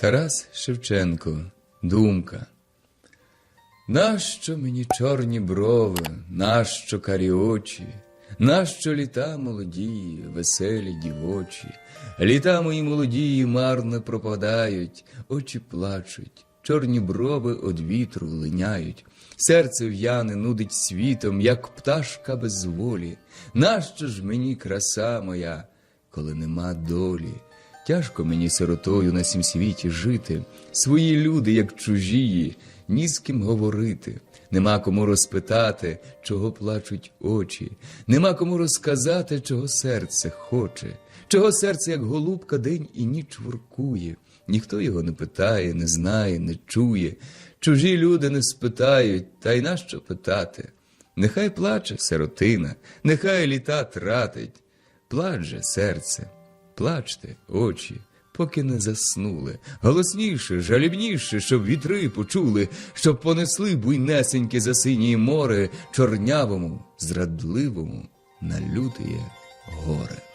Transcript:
Тарас Шевченко, думка. Нащо мені чорні брови, нащо карі очі, нащо літа молодії, веселі дівочі, літа мої молодії марно пропадають, очі плачуть, чорні брови од вітру линяють, серце в'яне нудить світом, як пташка без волі. Нащо ж мені краса моя, коли нема долі? Тяжко мені сиротою на сім світі жити, свої люди, як чужії, ні з ким говорити, нема кому розпитати, чого плачуть очі, нема кому розказати, чого серце хоче, чого серце, як голубка, день і ніч воркує. Ніхто його не питає, не знає, не чує. Чужі люди не спитають, та й нащо питати? Нехай плаче сиротина, нехай літа тратить, плач же серце. Плачте, очі, поки не заснули, голосніше, жалібніше, щоб вітри почули, щоб понесли буйнесеньке за синіє море, чорнявому, зрадливому на лютеє горе.